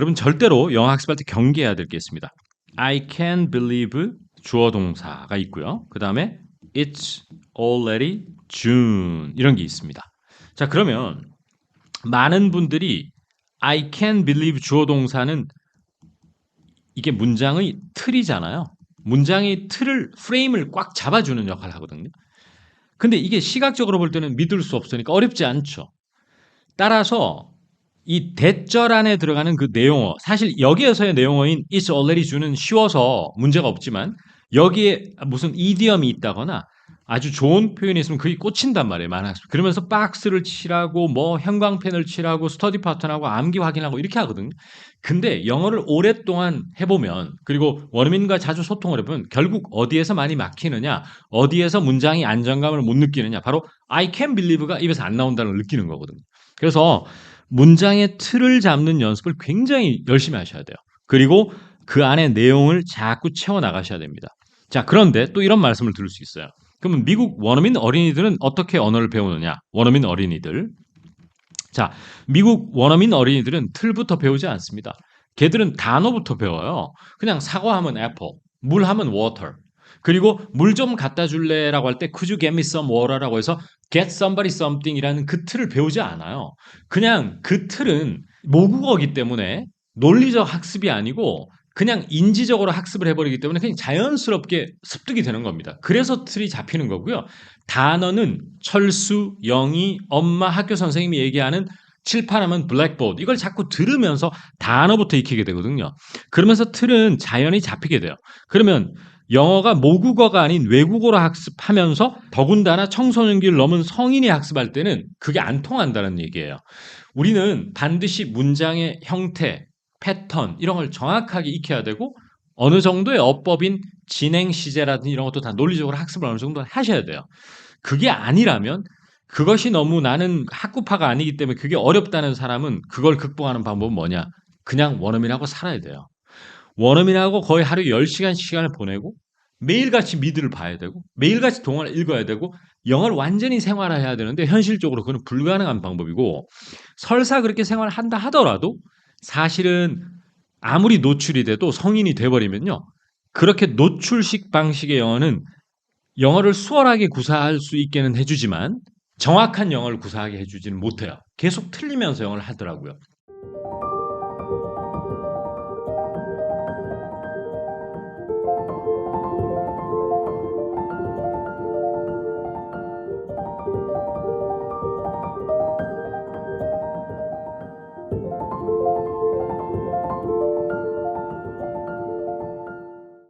여러분 절대로 영어 학습할 때 경계해야 될 게 있습니다. I can believe 주어 동사가 있고요. 그 다음에 it's already June 이런 게 있습니다. 자 그러면 많은 분들이 I can believe 주어 동사는 이게 문장의 틀이잖아요. 문장의 틀을 프레임을 꽉 잡아주는 역할을 하거든요. 근데 이게 시각적으로 볼 때는 믿을 수 없으니까 어렵지 않죠. 따라서 이 대절 안에 들어가는 그 내용어 사실 여기에서의 내용어인 is already 주는 쉬워서 문제가 없지만 여기에 무슨 이디엄이 있다거나 아주 좋은 표현이 있으면 그게 꽂힌단 말이에요. 만학습. 그러면서 박스를 칠하고 뭐 형광펜을 칠하고 스터디 파트너하고 암기 확인하고 이렇게 하거든요. 근데 영어를 오랫동안 해보면 그리고 원어민과 자주 소통을 해보면 결국 어디에서 많이 막히느냐 어디에서 문장이 안정감을 못 느끼느냐 바로 I can believe가 입에서 안 나온다는 걸 느끼는 거거든요. 그래서 문장의 틀을 잡는 연습을 굉장히 열심히 하셔야 돼요. 그리고 그 안에 내용을 자꾸 채워 나가셔야 됩니다. 자, 그런데 또 이런 말씀을 들을 수 있어요. 그러면 미국 원어민 어린이들은 어떻게 언어를 배우느냐? 원어민 어린이들. 자, 미국 원어민 어린이들은 틀부터 배우지 않습니다. 걔들은 단어부터 배워요. 그냥 사과하면 apple, 물 하면 water. 그리고 물 좀 갖다 줄래라고 할 때 could you get me some water라고 해서 get somebody something이라는 그 틀을 배우지 않아요. 그냥 그 틀은 모국어기 때문에 논리적 학습이 아니고 그냥 인지적으로 학습을 해버리기 때문에 그냥 자연스럽게 습득이 되는 겁니다. 그래서 틀이 잡히는 거고요. 단어는 철수, 영희, 엄마, 학교 선생님이 얘기하는 칠판하면 블랙보드 이걸 자꾸 들으면서 단어부터 익히게 되거든요. 그러면서 틀은 자연히 잡히게 돼요. 그러면 영어가 모국어가 아닌 외국어로 학습하면서 더군다나 청소년기를 넘은 성인이 학습할 때는 그게 안 통한다는 얘기예요. 우리는 반드시 문장의 형태, 패턴 이런 걸 정확하게 익혀야 되고 어느 정도의 어법인 진행 시제라든지 이런 것도 다 논리적으로 학습을 어느 정도 하셔야 돼요. 그게 아니라면 그것이 너무 나는 학구파가 아니기 때문에 그게 어렵다는 사람은 그걸 극복하는 방법은 뭐냐? 그냥 원어민하고 살아야 돼요. 원어민하고 거의 하루 10시간 시간을 보내고 매일같이 미드를 봐야 되고 매일같이 동화를 읽어야 되고 영어를 완전히 생활화해야 되는데 현실적으로 그건 불가능한 방법이고 설사 그렇게 생활한다 하더라도 사실은 아무리 노출이 돼도 성인이 돼버리면요. 그렇게 노출식 방식의 영어는 영어를 수월하게 구사할 수 있게는 해주지만 정확한 영어를 구사하게 해주지는 못해요. 계속 틀리면서 영어를 하더라고요.